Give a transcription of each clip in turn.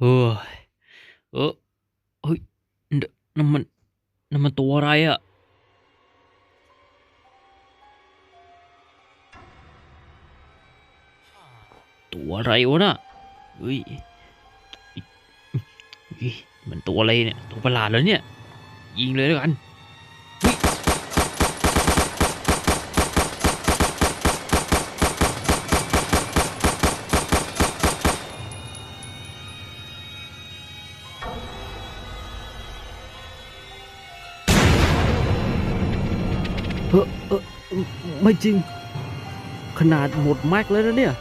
เฮ้ยเออเฮ้ยเดนั่นมันนั่นมันตัวอะไรอะตัวอะไรวะน่ะเฮ้ยเฮ้ยมันตัวอะไรเนี่ย ตัวประหลาดแล้วเนี่ย ยิงเลยแล้วกัน ไม่จริง ขนาดหมดแม็กแล้วนะเนี่ย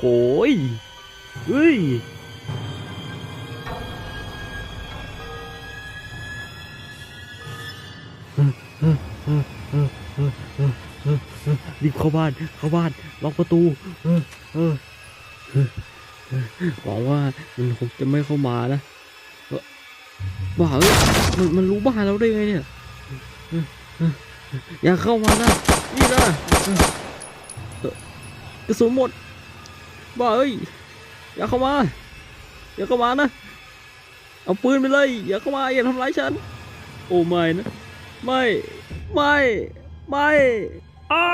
โอ้ยเฮ้ยรีบเข้าบ้านเข้าบ้านล็อกประตูเออเออเออหวังว่ามันคงจะไม่เข้ามานะบ้าเอ้ยมันมันรู้บ้านเราได้ไงเนี่ย อย่าเข้ามานะนี่นะกระสุนหมดบ้าเอ้ยอย่าเข้ามา อย่าเข้ามานะ เอาปืนไปเลย อย่าเข้ามาอย่าทำร้ายฉัน โอ้ไม่นะ ไม่ ไม่ ไม่อ้า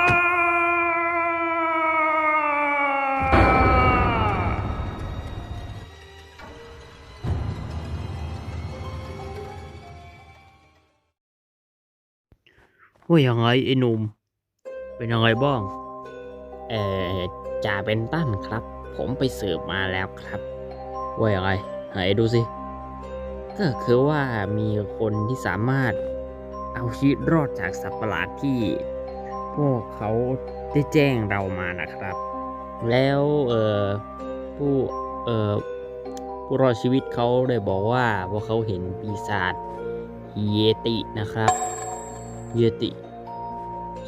ว่ายังไงไอ้หนุ่ม เป็นยังไงบ้าง เอ่อจ่าเป็นตั้นครับ ผมไปสืบมาแล้วครับ ว่ายังไงไหนดูสิ ก็คือว่ามีคนที่สามารถเอาชีวิตรอดจากสัตว์ประหลาดที่ พวกเขาได้แจ้งเรามานะครับ แล้วเอ่อผู้เอ่อผู้รอดชีวิตเขาได้บอกว่าพวกเขาเห็นปีศาจเยตินะครับ เยติ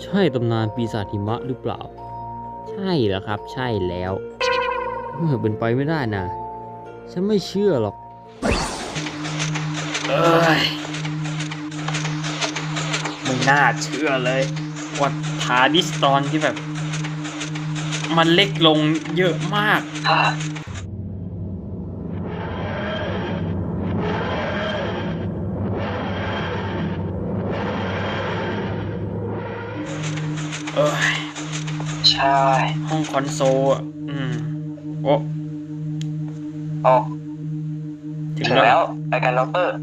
ใช่ตำนานปีศาจหิมะหรือเปล่า ใช่แล้วครับ ใช่แล้วเออเป็นไปไม่ได้นะ ฉันไม่เชื่อหรอกเอ้ยไม่น่าเชื่อเลยว่าทาดิสตอนที่แบบ มันเล็กลงเยอะมาก คอนโซลอะอืม โอ้ออกถึงถึงแล้แล้ววรายการล็อกเตอร์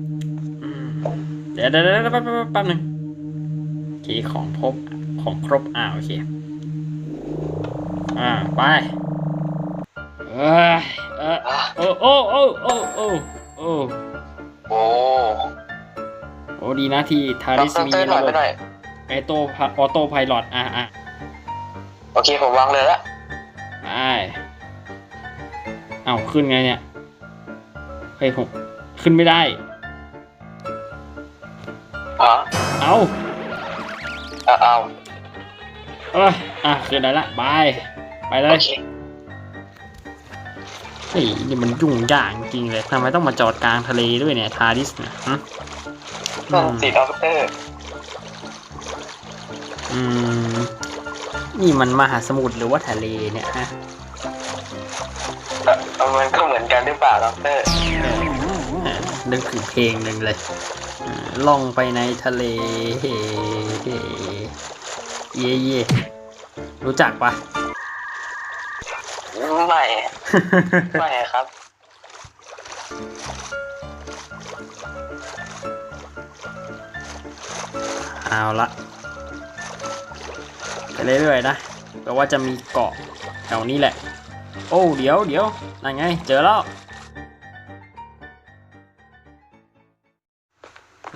อืมเดี๋ยวเดี๋ยวเดี๋ยวแป๊บแป๊บแป๊บแป๊บหนึ่งโอเคของพบของครบอ่าโอเค อ่าไปเอ้ยเอออะโอ้โอ้โอ้โอ้โอ้โอ้โอ้โอ้ดีนะที่ทาล็อริกสเตอร์มีเตอร์หน่ระอยบไปบหน่อยไอโตออโต้ไพลอตอะอะโอเค ผมวางเลยละไป เอ้าขึ้นไงเนี่ยเฮ้ยผมขึ้นไม่ได้อ๋อเอ้าเอาเอาเอ้ยอะขึ้นได้ละบายไปเลโอยเคเฮ้ยนี่มันยุ่งยากจริงเลยทำไมต้องมาจอดกลางทะเลด้วยเนี่ยทาริสเนี่ยฮะนั่นสีล็อกเตอร์อืม นี่มันมหาสมุทรหรือว่าทะเลเนี่ยฮะเอ่อมันก็เหมือนกันหรือเปล่าล็อกเตอร์เออนึกถึงเพลงหนึ่งเลยเออล่องไปในทะเลเฮเฮเย่เย่รู้จักปะไม่ ไม่ครับ เอาละไป เรื่อยๆนะแปลว่าจะมีเกาะแถวนี้แหละ โอ้เดี๋ยวเดี๋ยวนั่นไง เจอแล้ว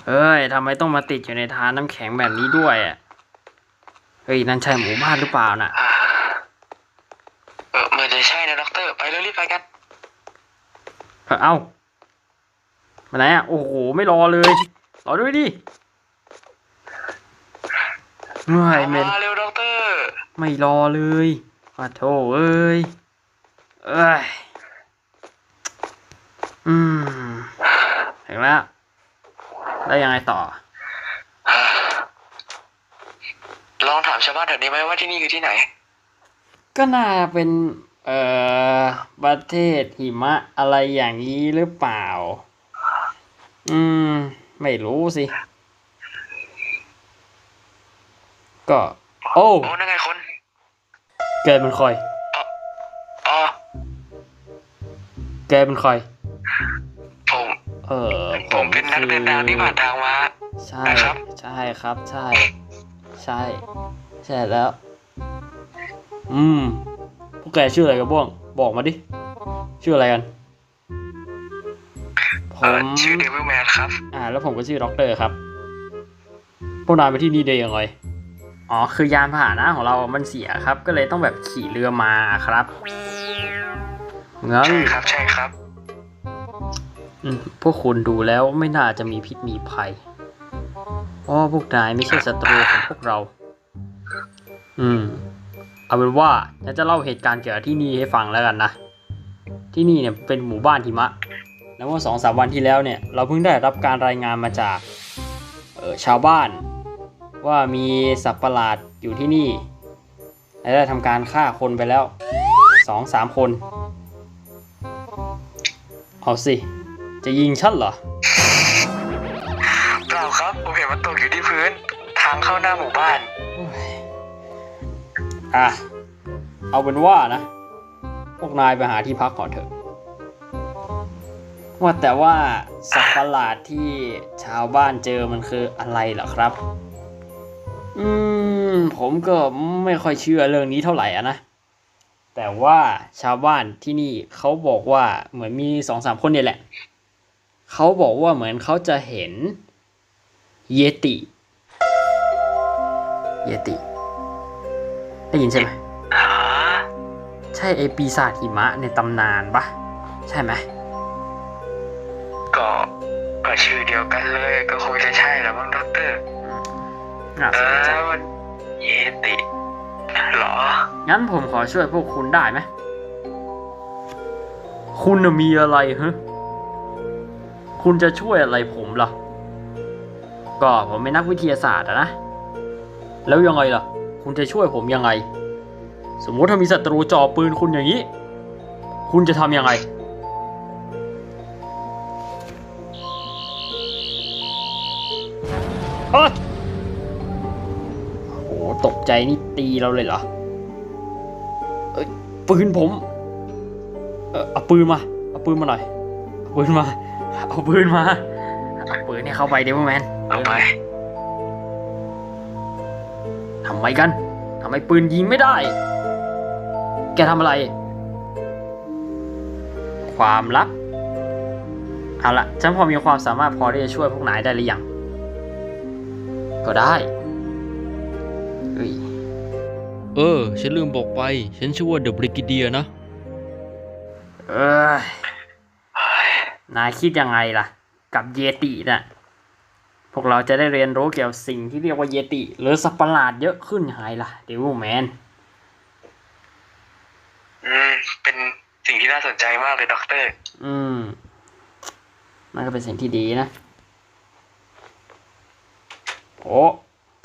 เอ้ยทำไมต้องมาติดอยู่ในทานน้ำแข็งแบบนี้ด้วยอะเฮ้ยนั่นใช่หมู่บ้านหรือเปล่าน่ะเออเหมือนจะใช่นะล็อกเตอร์ไปเลยรีบไปกันเอ้ามาไหนอะโอ้โหไม่รอเลยรอด้วยดิเฮ้ยไม่มาเร็วล็อกเตอร์ ไม่รอเลยปะโถเอ้ย เอ้ย อืมถึงแล้ว แล้วยังไงต่อ ลองถามชาวบ้านแถวนี้ไหมว่าที่นี่คือที่ไหน ก็น่าเป็น เอ่อ ประเทศหิมะอะไรอย่างนี้หรือเปล่า อืม ไม่รู้สิ ก็ โอ้ โอ้นั่นไงคน แกเป็นใครอ๋อแกเป็นใครผม เออผมเป็นนักเดินทางที่ผ่านทางมาใช่นะครับ ใช่ครับ ใช่ ใช่ ใช่แล้ว อืม พวกแกชื่ออะไรกันบ้าง บอกมาดิ ชื่ออะไรกันผเอ่อมชื่อเดวิลแมนครับ อ่า แล้วผมก็ชื่อด็อกเตอร์ครับ พวกนายไปที่นี่ได้ยังไง อ๋อคือยานพาหนะของเรา มันเสียครับ ก็เลยต้องแบบขี่เรือมาครับงั้นใช่ครับใช่ครับอืมพวกคุณดูแล้วไม่น่าจะมีพิษมีภัยเพราะว่าพวกนายไม่ใช่ศัตรูของพวกเรา อืม เอาเป็นว่าฉันจะเล่าเหตุการณ์เกี่ยวกับที่นี่ให้ฟังแล้วกันนะ ที่นี่เนี่ยเป็นหมู่บ้านหิมะ แล้วเมื่อสองสามวันที่แล้วเนี่ย เราเพิ่งได้รับการรายงานมาจาก เออชาวบ้าน ว่ามีสัตว์ประหลาดอยู่ที่นี่ และได้ทำการฆ่าคนไปแล้วสองสามคน เอาสิ จะยิงฉันเหรอ เปล่าครับ ผมเห็นมันตกอยู่ที่พื้น ทางเข้าหน้าหมู่บ้านโอ้ยอะ เอาเป็นว่านะ พวกนายไปหาที่พักก่อนเถอะ ว่าแต่ว่าสัตว์ประหลาดที่ชาวบ้านเจอมันคืออะไรเหรอครับ อืม ผมก็ไม่ค่อยเชื่อเรื่องนี้เท่าไหร่อะนะ แต่ว่าชาวบ้านที่นี่เขาบอกว่าเหมือนมีสองสามคนเนี่ยแหละ เขาบอกว่าเหมือนเขาจะเห็นเยติ เยติ ได้ยินใช่ไหมหาใช่ไอปีศาจหิมะในตำนานปะใช่ไหม ก็ก็ชื่อเดียวกันเลยก็คงจะใช่แล้วมั้งด็อกเตอร์ น่าเอสนใจอมันเยติเหรอ งั้นผมขอช่วยพวกคุณได้ไหม คุณน่ะมีอะไรฮะคุณจะช่วยอะไรผมล่ะ ก็ผมเป็นนักวิทยาศาสตร์อะนะ แล้วยังไงล่ะ คุณจะช่วยผมยังไง สมมติถ้ามีศัตรูจ่อปืนคุณอย่างนี้ คุณจะทำยังไงเฮ้ยโอ้โหตก ใจนี่ตีเราเลยเหรอเอ้ยปืนผม เออเอาปืนมา เอาปืนมาหน่อย เอาปืนมา เอาปืนมา เอาปืนให้เข้าไปเดวแมนเอาไปทำไมกัน ทำไมปืนยิงไม่ได้ แกทำอะไร ความลับ เอาละฉันพอมีความสามารถพอที่จะช่วยพวกนายได้หรือยัง ก็ได้เฮ้ ย เออ ฉันลืมบอกไป ฉันชื่อว่าเดอะบริกิเดียนะ เอ้ยนายคิดยังไงล่ะ กับเยติน่ะ พวกเราจะได้เรียนรู้เกี่ยวกับสิ่งที่เรียกว่าเยติ หรือสัตว์ประหลาดเยอะขึ้นยังไงล่ะ เดวิลแมน อืม เป็นสิ่งที่น่าสนใจมากเลยด็อกเตอร์ อืม มันก็เป็นสิ่งที่ดีนะ โอ้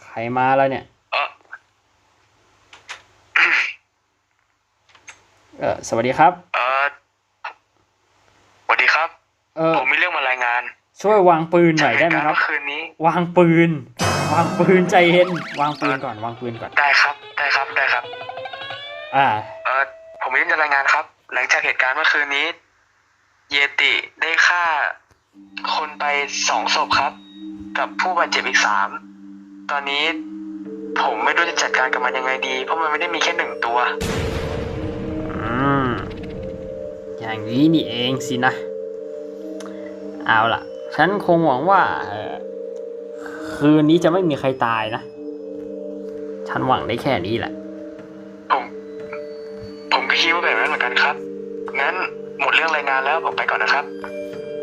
ใครมาแล้วเนี่ย เออเออสวัสดีครับ เออสวัสดีครับ เออผมมีเรื่องมารายงาน ช่วยวางปืนหน่อยได้ไหมจากเหตุคการับเมื่อคืนนี้ วางปืน วางปืนใจเย็น วางปืนก่อน วางปืนก่อน ได้ครับ ได้ครับ ได้ครับ อ่า เออผมมีเรื่องจะรายงานครับ หลังจากเหตุการณ์เมื่อคืนนี้ เยติได้ฆ่าคนไปสองศพครับ กับผู้บาดเจ็บอีกสาม ตอนนี้ผมไม่รู้จะจัดการกับมันยังไงดี เพราะมันไม่ได้มีแค่หนึ่งตัวอืม อย่างนี้นี่เองสินะ เอาล่ะ ฉันคงหวังว่าเอ่อคืนนี้จะไม่มีใครตายนะ ฉันหวังได้แค่นี้แหละ ผม ผมก็คิดว่าแบบนั้นเหมือนกันครับ งั้นหมดเรื่องรายงานแล้วผมไปก่อนนะครับ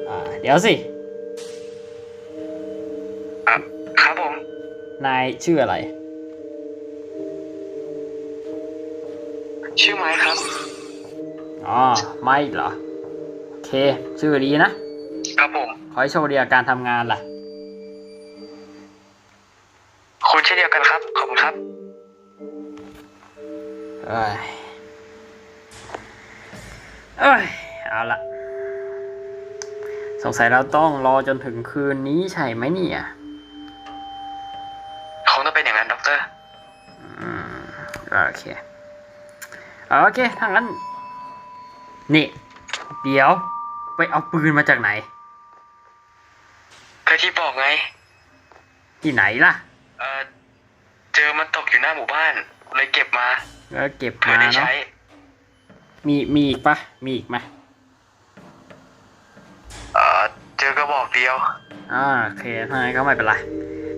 อ่า เดี๋ยวสิอะครับผม นายชื่ออะไร ชื่อไม้ครับ อ๋อ ไม่เหรอ โอเค ชื่อดีนะ ครับผม ขอให้โชคดีกับการทำงานล่ะ คุณเช่นเดียวกันครับ ขอบคุณครับเอ้ยเอ้ย เอาละ สงสัยเราต้องรอจนถึงคืนนี้ใช่ไหมเนี่ย คงต้องเป็นอย่างนั้นด็อกเตอร์ อืม โอเค โอเคถ้างั้น นี่ เดี๋ยว ไปเอาปืนมาจากไหน ก็ที่บอกไง ที่ไหนล่ะ เออเจอมันตกอยู่หน้าหมู่บ้าน เลยเก็บมาก็เก็บเพื่อมาได้เนาะใช้ มีมีอีกปะมีอีกไหมเออเจอกระบอกเดียว อ่าโอเคถ้างั้นก็ไม่เป็นไร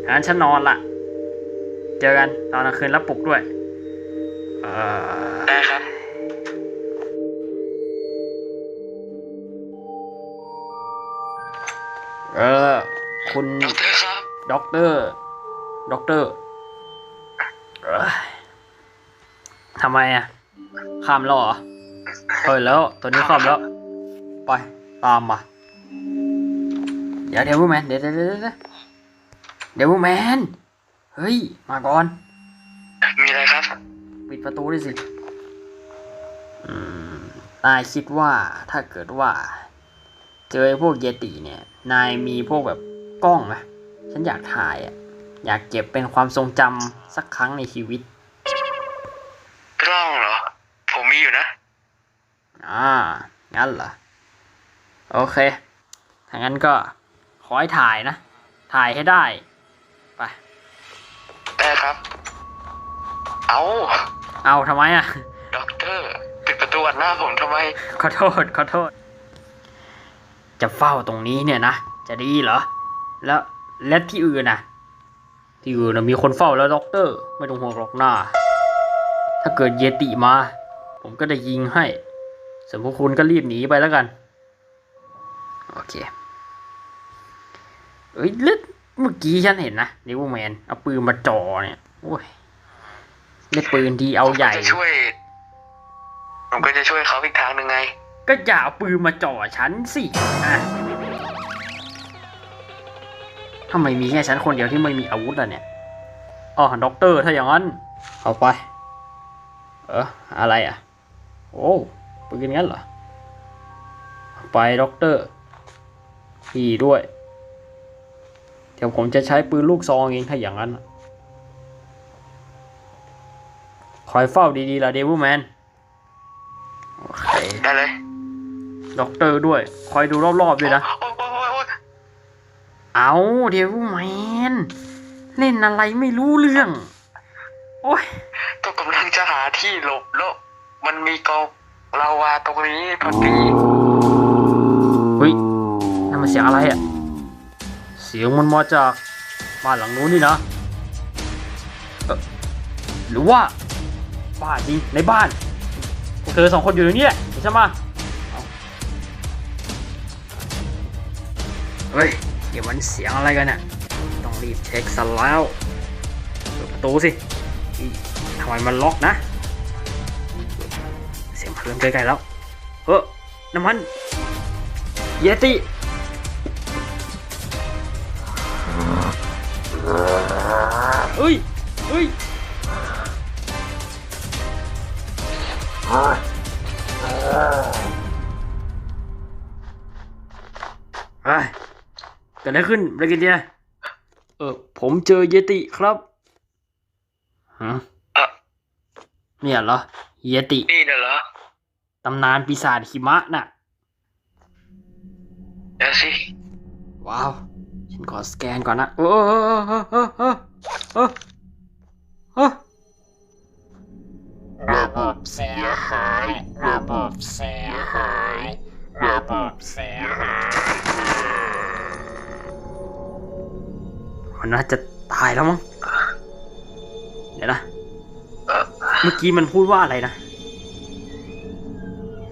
งั้นฉันนอนละเจอกันตอนกลางคืนแล้วปลุกด้วย เออ ได้ครับ เออ คุณด็อกเตอร์ครับด็อกเตอร์ด็อกเตอร์เอ้ยทำไมอะข้ามแล้วเหรอเฮ้ยแล้ว ตัวนี้ข้ามแล้ว ไป ตามมาเดี๋ยวเดี๋ยวแมนเดี๋ยวเดี๋ยวเดี๋ยวเดี๋ยวเดี๋ยวแมนเฮ้ย มาก่อน มีอะไรครับ ปิดประตูด้วยสิอืมนายคิดว่าถ้าเกิดว่า เจอไอ้พวกเยติเนี่ย นายมีพวกแบบกล้องไหมฉันอยากถ่ายอะ อยากเก็บเป็นความทรงจำสักครั้งในชีวิต กล้องเหรอ ผมมีอยู่นะ อ่า งั้นเหรอ โอเค ถ้างั้นก็ขอให้ถ่ายนะ ถ่ายให้ได้ ไป ได้ครับ เอาเอาทำไมอะ ด็อกเตอร์ปิดประตูอัดหน้าผมทำไม ขอโทษ ขอโทษ จะเฝ้าตรงนี้เนี่ยนะจะดีเหรอ แล้วและที่อื่นนะที่อื่นนะมีคนเฝ้าแล้วด็อกเตอร์ ไม่ต้องห่วงหรอกหน้า ถ้าเกิดเยติมา ผมก็ได้ยิงให้ส่วนพวกคุณก็รีบหนีไปแล้วกัน โอเคเอ้ยแล้วเมื่อกี้ฉันเห็นนะนิวแมนเอาปืนมาจ่อเนี่ยโอ้ยได้ปืนดีเอาใหญ่ ผมก็จะช่วย ผมก็จะช่วยเขาอีกทางหนึ่งไง ก็อย่าเอาปืนมาจ่อฉันสิอะทำไมมีแค่ฉันคนเดียวที่ไม่มีอาวุธล่ะเนี่ยอ๋อด็อกเตอร์ถ้าอย่างนั้น เอาไป เอออะไรอะ โอ้ปืนงั้นเหรอเอาไปด็อกเตอร์พี่ด้วย เดี๋ยวผมจะใช้ปืนลูกซองเองถ้าอย่างนั้นน่ะคอยเฝ้าดีๆล่ะเดวิลแมนโอเคได้เลย ด็อกเตอร์ด้วย คอยดูรอบๆด้วยนะโอ๊ยโอ๊ยโอ๊ยโอ๊ยเอาเดวิลแมน เล่นอะไรไม่รู้เรื่อง โอ้ยก็กำลังจะหาที่หลบแล้ว มันมีกองลาวาตรงนี้พอดีเฮ้ยนั่นมันเสียงอะไรอะเสียงมันมาจากบ้านหลังนู้นนี่นะเอ่อหรือว่าบ้านจริงในบ้านพวกเธอสองคนอยู่ตรงนี้แหละเดี๋ยวฉันม เฮ้ยเดี๋ยวมันเสียงอะไรกันเนี่ยต้องรีบเช็คซะแล้วเปิดประตูสิทำไมมันล็อกนะ เสียงเพลินใกล้ๆแล้วเฮ้อน้ำมันเยติเอ้ยเอ้ยเฮ้ เกิดอะไรขึ้นบริกิเดียเออผมเจอเยติครับฮะเอ่อเนี่ยเหรอ เยติ นี่น่ะเหรอ ตำนานปีศาจหิมะน่ะเดี๋ยวสิ ว้าว ฉันขอสแกนก่อนนะ โอ้โหโอ้โหระบบเสียหาย ระบบเสียหาย ระบบเสียหาย มันน่าจะตายแล้วมั้งเดี๋ยวนะเอ่อเมื่อกี้มันพูดว่าอะไรนะ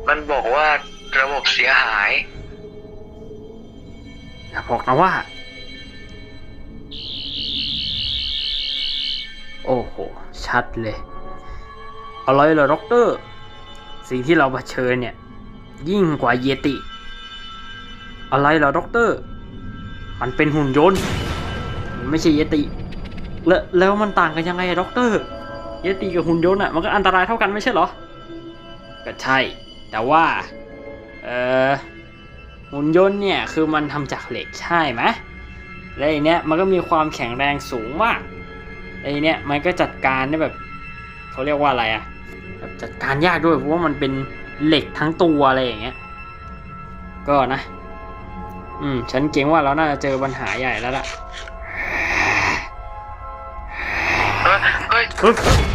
มันบอกว่าระบบเสียหาย อย่าบอกนะว่า โอ้โห ชัดเลย อะไรเหรอด็อกเตอร์ สิ่งที่เราเผชิญเนี่ย ยิ่งกว่าเยติ อะไรเหรอด็อกเตอร์ มันเป็นหุ่นยนต์มัน ไม่ใช่เยติ แล้วแล้วมันต่างกันยังไงอะด็อกเตอร์ เยติกับหุ่นยนต์อะมันก็อันตรายเท่ากันไม่ใช่เหรอ ก็ใช่ แต่ว่าเออหุ่นยนต์เนี่ยคือมันทำจากเหล็กใช่ไหมและไอเนี้ยมันก็มีความแข็งแรงสูงมากไอเนี้ยมันก็จัดการได้แบบเขาเรียกว่าอะไรอะแบบจัดการยากด้วยเพราะว่ามันเป็นเหล็กทั้งตัวอะไรอย่างเงี้ย ก็นะ อืม ฉันเกรงว่าเราน่าจะเจอปัญหาใหญ่แล้วล่ะ Huh?